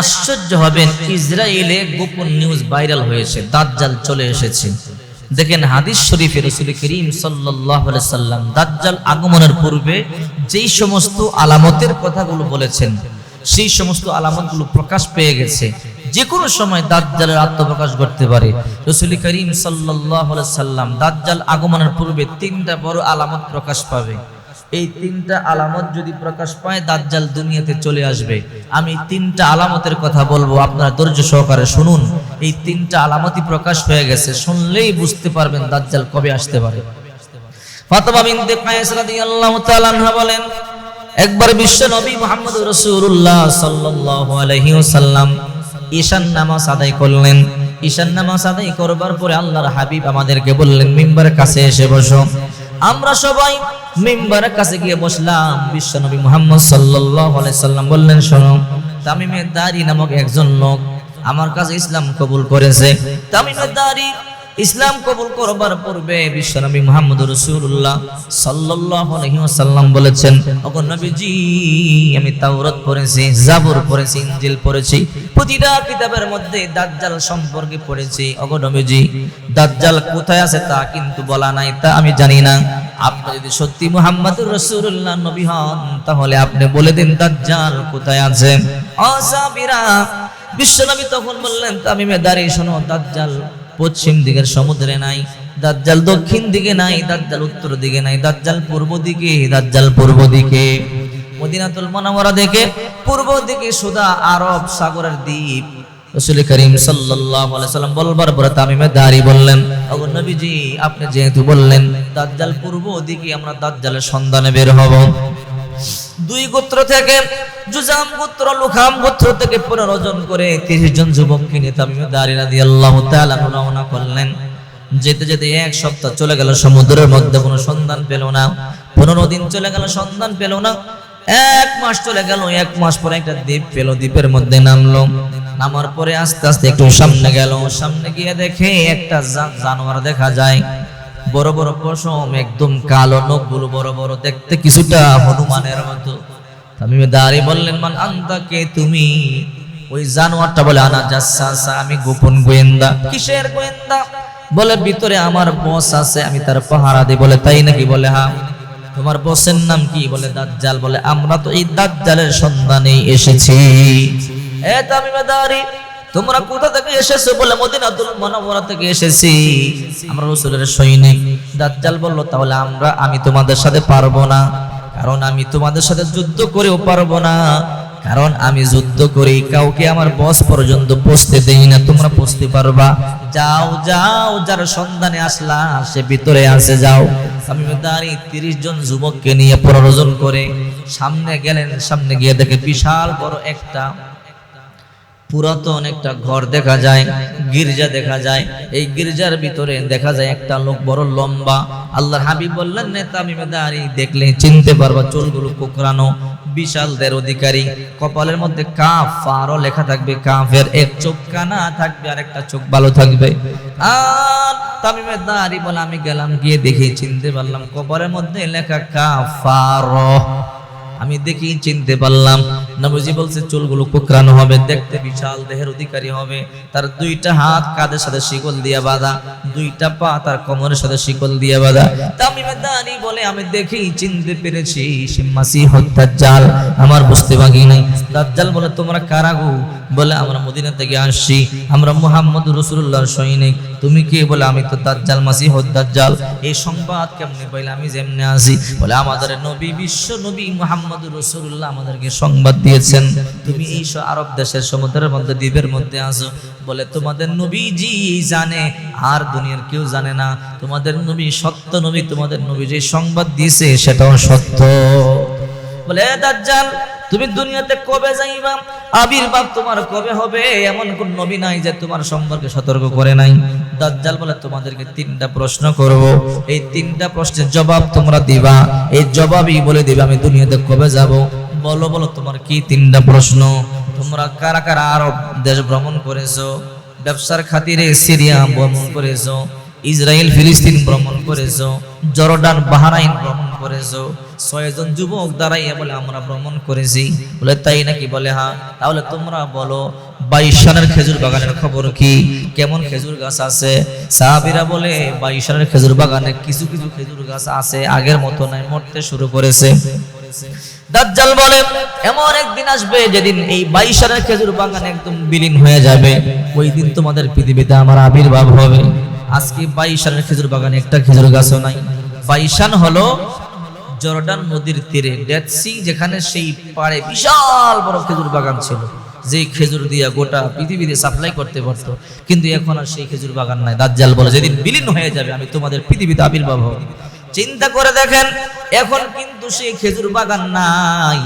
আশ্চর্য হবেন ইসরায়েলে গোপন নিউজ ভাইরাল হয়েছে, দাজ্জাল চলে এসেছে। দেখেন হাদিস শরীফে রসুল করিম সাল্লাম দাজ্জাল আগমনের পূর্বে যেই সমস্ত আলামতের কথাগুলো বলেছেন, সেই সমস্ত আলামতগুলো প্রকাশ পেয়ে গেছে। যে কোনো সময় দাজ্জালের আত্মপ্রকাশ করতে পারে। রসুল করিম আলাইহি সাল্লাম দাজ্জাল আগমনের পূর্বে তিনটা বড় আলামত প্রকাশ পাবে। এই তিনটা আলামত যদি প্রকাশ পায়, দাজ্জাল দুনিয়াতে চলে আসবে। আমি তিনটা আলামতের কথা বলব, আপনারা ধৈর্য সহকারে শুনুন। এই তিনটা আলামতই প্রকাশ হয়ে গেছে, শুনলেই বুঝতে পারবেন দাজ্জাল কবে আসতে পারে। ফাতেমা বিনতে কায়েস রাদিয়াল্লাহু তাআলা আনহা বলেন, একবার বিশ্ব নবী মুহাম্মদ রাসূলুল্লাহ সাল্লাল্লাহু আলাইহি ওয়াসাল্লাম ঈশান নামাজ আদায় করলেন। ঈশান নামাজ আদায় করবার পরে আল্লাহর হাবিব আমাদেরকে বললেন, মিম্বারের কাছে এসে বসো। আমরা সবাই মিম্বারের কাছে গিয়ে বসলাম। বিশ্ব নবী মুহাম্মদ সাল্লাল্লাহু আলাইহি সাল্লাম বললেন, শোনো, তামিমের দাড়ি নামক একজন লোক আমার কাছে ইসলাম কবুল করেছে। তামিমের দাড়ি ইসলাম কবুল করবার পূর্বে বিশ্বনবী মুহাম্মদ আলাইহি ওয়াসাল্লাম বলেছেন, ওগো নবীজি, আমি তাওরাত পড়েছি, জাবুর পড়েছি, ইনজিল পড়েছি, প্রতিটা কিতাবের মধ্যে দাজ্জাল সম্পর্কে পড়েছি। ওগো নবীজি, দাজ্জাল কোথায় আছে তা কিন্তু বলা নাই, তা আমি জানি না। আপনি যদি সত্যি মুহাম্মদুর রাসূলুল্লাহ নবী হন, তাহলে আপনি বলে দিন, দাজ্জাল কোথায় আছে? অসাবিরা বিশ্বনবী তখন বললেন, তামিমে দাঁড়িয়ে শোনো, দাজ্জাল পশ্চিম দিকের সমুদ্রে নাই, দাজ্জাল দক্ষিণ দিকে নাই, দাজ্জাল উত্তর দিকে নাই, দাজ্জাল পূর্ব দিকে, দাজ্জাল পূর্ব দিকে। মদিনাতুল মুনাওয়ারা দেখে, পূর্ব দিকে সুদা আরব সাগরের দ্বীপ। রাসূল করিম সাল্লাম বলবার পরে তামিমে দাঁড়ি বললেন নবীজি, আপনি যেহেতু বললেন, দাজ্জাল পূর্ব দিকে আমরা দাজ্জালের সন্ধানে বের হব। দুই গোত্র থেকে জুজাম গোত্র, লুখাম গোত্র থেকে পনেরো জন করে তিরিশ জন যুবককে নিয়ে তামিমে দাঁড়িয়ে দিয়ে আল্লাহ রওনা করলেন। যেতে যেতে এক সপ্তাহ চলে গেল, সমুদ্রের মধ্যে কোনো সন্ধান পেল না। পনেরো দিন চলে গেল, সন্ধান পেল না। এক মাস চলে গেল, এক মাস পরে একটা দ্বীপ পেল, দ্বীপের মধ্যে নামলো। নামার পরে আস্তে আস্তে একটু সামনে গেল। সামনে গিয়ে দেখে একটা জানোয়ার দেখা যায়। বড় বড় পশম, একদম কালো নখগুলো বড় বড়, দেখতে কিছুটা হনুমানের মতো। তামিমে দাঁড়িয়ে বললেন, মান আন্তাকে তুমি? ওই জানোয়ারটা বলে, আনা যাচ্ছা আমি গোপন গোয়েন্দা। কিসের গোয়েন্দা? বলে, ভিতরে আমার বস আছে, আমি তার পাহারা দিই। বলে, তাই নাকি? বলে, হা। তোমার বসের নাম কি? বলে, দাজ্জাল। বলে, আমরা তো এই দাজ্জালের সন্ধানে এসেছি। তোমরা কোথা থেকে এসেছ বলে থেকে এসেছি? আমরা সৈনিক। দাজ্জাল তাহলে আমরা, আমি তোমাদের সাথে পারব না। কারণ আমি তোমাদের সাথে যুদ্ধ করেও পারব না। কারণ আমি যুদ্ধ করি, কাউকে আমার বস পর্যন্ত পৌঁছতে দেই না। তোমরা পৌঁছতে পারবা? যাও যাও, যার সন্ধানে আসলা, সে ভিতরে আসে যাও। আমি দাঁড়িয়ে তিরিশ জন যুবককে নিয়ে পনেরো জন করে সামনে গেলেন। সামনে গিয়ে দেখে বিশাল বড় একটা পুরাতন একটা ঘর দেখা যায়, গির্জা দেখা যায়। এই গির্জার ভিতরে দেখা যায় একটা লোক বড় লম্বা। আল্লাহর হাবিব বললেন, নেতা দাঁড়িয়ে দেখলে চিনতে পারবা, চুলগুলো কোকরানো বিশাল দের অধিকারী। কপালের মধ্যে কাফ ফারও লেখা থাকবে, কাফের এক চোখ কানা থাকবে আর একটা চোখ ভালো থাকবে। আর তামিমে দাঁড়ি বলে, আমি গেলাম, গিয়ে দেখে, চিনতে পারলাম, কপালের মধ্যে লেখা কাফার। আমি দেখি চিনতে পারলাম। নবজি বলছে, চুলগুলো কোকরানো হবে, দেখতে বিশাল দেহের অধিকারী হবে। তার দুইটা হাত কাঁধের সাথে শিকল দিয়ে বাঁধা, দুইটা পা তার কোমরের সাথে শিকল দিয়ে বাঁধা। তামিমে দাঁড়ি বলে, আমি দেখেই চিনতে পেরেছি, সে মাসি হত্যার আমার বুঝতে বাকি নাই। দাজ্জাল বলে, তোমরা কারা গো? বলে, আমরা মদিনা থেকে আসছি। আমরা মুহাম্মদ রসুল্লাহর সৈনিক। তুমি কে? বলে, আমি তো দাজ্জাল মাসি হত্যার এই সংবাদ কেমনে পাইলে আমি যেমনে আসি বলে, আমাদের নবী, বিশ্ব নবী মুহাম্মদ রসুল্লাহ আমাদেরকে সংবাদ দিয়েছেন, তুমি এই আরব দেশের সমুদ্রের মধ্যে, দ্বীপের মধ্যে আসো বলে, তোমাদের নবীজি জানে, আর দুনিয়ার কেউ জানে না। তোমাদের নবী সত্য নবী, তোমাদের নবী যে সংবাদ দিয়েছে, সেটাও সত্য। বলে, "এ দাজ্জাল, তুমি দুনিয়াতে কবে যাইবা? আবির্ভাব তোমার কবে হবে? এমন কোন নবী নাই যে তোমার সম্পর্কে সতর্ক করে নাই। দাজ্জাল বলে, তোমাদেরকে তিনটা প্রশ্ন করব। এই তিনটা প্রশ্নের জবাব তোমরা দিবা। এই জবাবই বলে দিবা, আমি দুনিয়াতে কবে যাব? বলো বলো, তোমার কি তিনটা প্রশ্ন? তোমরা কারা কারা আরব দেশ ভ্রমণ করেছ? ব্যবসার খাতিরে সিরিয়া ভ্রমণ করেছ? ইসরায়েল, ফিলিস্তিন ভ্রমণ করেছ? জর্ডান, বাহারাইন ভ্রমণ করেছ ছয়জন যুবক দাঁড়াইয়া বলে, আমরা ভ্রমণ করেছি। বলে, তাই নাকি? বলে হ্যাঁ। তাহলে তোমরা বলো, বাইশানের খেজুর বাগানের খবর কি? কেমন খেজুর গাছ আছে? সাহাবিরা বলে, বাইশানের খেজুর বাগানে কিছু কিছু খেজুর গাছ আছে, আগের মতো নাই, মরতে শুরু করেছে। দাজ্জাল বলে, এমন একদিন আসবে যেদিন এই বাইশানের খেজুর বাগান একদম বিলীন হয়ে যাবে। ওই দিন তোমাদের পৃথিবীতে আমার আবির্ভাব হবে। আজকে বাইশানের খেজুর বাগানে একটা খেজুর গাছও নাই। বাইশান হলো জর্ডান নদীর তীরে ডেড সি যেখানে সেই পাড়ে বিশাল বড় খেজুর বাগান ছিল। যে খেজুর দিয়া গোটা পৃথিবীতে সাপ্লাই করতে পারতো। কিন্তু এখন আর সেই খেজুর বাগান নাই। দাজ্জাল বলে, যেদিন বিলীন হয়ে যাবে, আমি তোমাদের পৃথিবীতে আবির্ভাব হব। চিন্তা করে দেখেন, এখন কিন্তু সেই খেজুর বাগান নাই।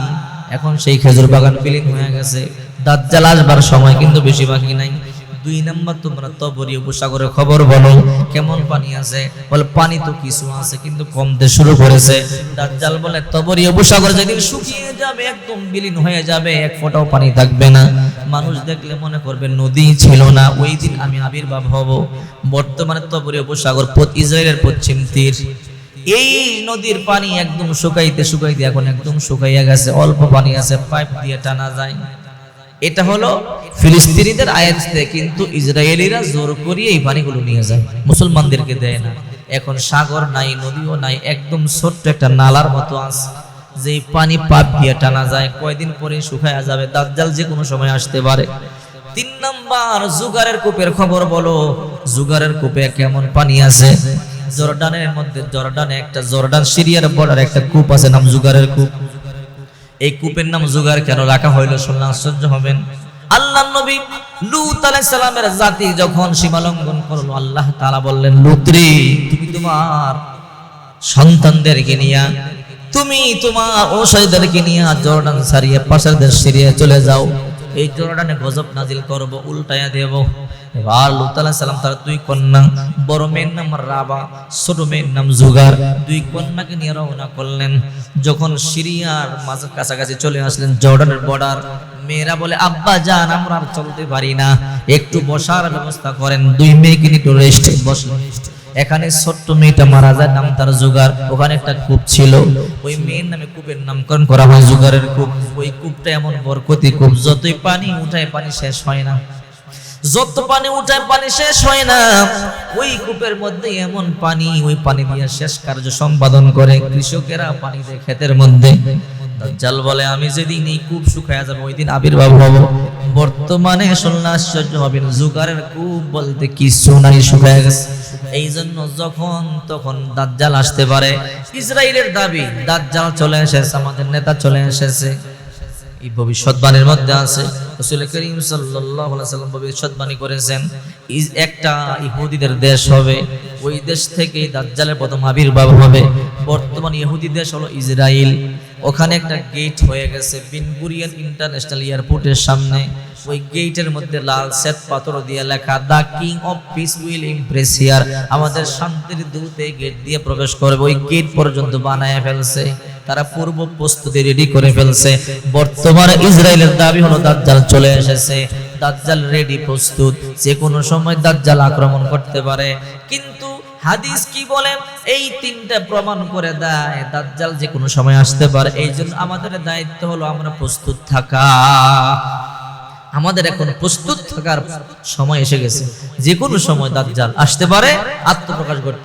এখন সেই খেজুর বাগান বিলীন হয়ে গেছে। দাজ্জাল আসবার সময় কিন্তু বেশি বাকি নাই। দুই নাম্বার তোমরা তবরী উপসাগরের খবর বলো। কেমন পানি আছে? বলে, পানি তো কিছু আছে, কিন্তু কমতে শুরু করেছে। দাজ্জাল বলে তবরী উপসাগর যেদিন শুকিয়ে যাবে, একদম বিলীন হয়ে যাবে, এক ফোঁটাও পানি থাকবে না। মানুষ দেখলে মনে করবে নদী ছিল না, ওই দিন আমি আবির্ভাব হব। বর্তমানে তবরী উপসাগর ইসরায়েলের পশ্চিম তীর। এই নদীর পানি একদম শুকাইতে শুকাইতে এখন একদম শুকাইয়া গেছে, অল্প পানি আছে, পাইপ দিয়ে টানা যায়। এটা হলো ফিলিস্তিনিদের আয়াতে কিন্তু ইসরায়েলিরা জোর করিয়ে এই পানিগুলো নিয়ে যায়। মুসলমানদেরকে দেয় না। এখন সাগর নাই, নদীও নাই, একদম ছোট্ট একটা নালার মতো আছে যে পানি পাপ দিয়ে টানা যায়, কয়দিন পরে শুকায়া যাবে, দাজ্জাল যে কোনো সময় আসতে পারে। তিন নাম্বার, জুগারের কূপের খবর বলো। জুগারের কূপে কেমন পানি আছে? জর্ডানের মধ্যে, জর্ডানে একটা জর্ডান, সিরিয়ার বর্ডার একটা কূপ আছে, নাম জুগারের কূপ। এই কূপের নাম জুগার কেন রাখা হইল শুনলে আশ্চর্য হবেন। আল্লাহ নবী লুত আলাইহিস সালামের জাতি যখন সীমা লঙ্ঘন করল, আল্লাহ তাআলা বললেন, লুত্রি, তুমি তোমার সন্তানদেরকে নিয়া, তুমি তোমার ওসাইদেরকে নিয়া জর্ডান সারিয়ে পাশের দেশ সিরিয়া চলে যাও। এই জর্ডানে গজব নাজিল করব উল্টায়া দেব। এবার লুত আলাইহিস সালাম তার দুই কন্যা, বড় মেয়ের নাম রাবা, ছোট মেয়ের নাম জুগার। দুই কন্যাকে নিয়ে রওনা করলেন। যখন সিরিয়ার মাঝে কাছাকাছি চলে আসলেন জর্ডানের বর্ডার, মেয়েরা বলে, আব্বা যান, আমরা আর চলতে পারি না। একটু বসার ব্যবস্থা করেন। দুই মেয়েকে একটু রেস্টে বসলেন। এখানে ছোট্ট মেয়েটা মারা যায়, নাম তার জুগার। ওখানে একটা কূপ ছিল। ওই মেয়ের নামে কূপের নামকরণ করা হয়, জুগারের কূপ। ওই কূপটা এমন বরকতি কূপ, যতই পানি উঠায় পানি শেষ হয় না। যত পানি উঠায় পানি শেষ হয় না। ওই কূপের মধ্যে এমন পানি, ওই পানি দিয়ে শেষ কার্য সম্পাদন করে কৃষকেরা পানি দেয় ক্ষেতের মধ্যে। দাজ্জাল বলে, আমি যেদিন এই কূপ শুকায়া যাবে ওই দিন আবির্ভাব হব। বর্তমানে শুনলে আশ্চর্য হবেন, জুগারের কূপ বলতে কিছু নাই, শুকায়া গেছে। এই জন্য যখন তখন দাজ্জাল আসতে পারে। ইসরায়েলের দাবি, দাজ্জাল চলে এসেছে, আমাদের নেতা চলে এসেছে। এই ভবিষ্যৎবাণীর মধ্যে আছে। রাসূল করিম সাল্লাম ভবিষ্যৎবাণী করেছেন একটা ইহুদিদের দেশ হবে, ওই দেশ থেকে দাজ্জালের প্রথম আবির্ভাব হবে। বর্তমান ইহুদি দেশ হলো ইসরায়েল ওখানে একটা গেট হয়ে গেছে বিনপুরিয়ান ইন্টারন্যাশনাল এয়ারপোর্টের সামনে। ওই গেটের মধ্যে লাল শ্বেত পাথর দিয়ে লেখা, the king of peace will impress here. আমাদের শান্তির দূত এই গেট দিয়ে প্রবেশ করবে। ওই গেট পর্যন্ত বানায় ফেলছে। তারা পূর্ব প্রস্তুতি রেডি করে ফেলছে। বর্তমানে ইসরায়েলের দাবি হলো, দাজ্জাল চলে এসেছে। দাজ্জাল রেডি প্রস্তুত। যে কোনো সময় দাজ্জাল আক্রমণ করতে পারে। কিন্তু হাদিস কি বলে? এই তিনটা প্রমাণ করে দেয়, দাজ্জাল যে কোনো সময় আসতে পারে। এই জন্য আমাদের দায়িত্ব হলো আমরা প্রস্তুত থাকা। আমাদের এখন প্রস্তুত থাকার সময় এসে গেছে। যে কোনো সময় দাজ্জাল আসতে পারে, আত্মপ্রকাশ করতে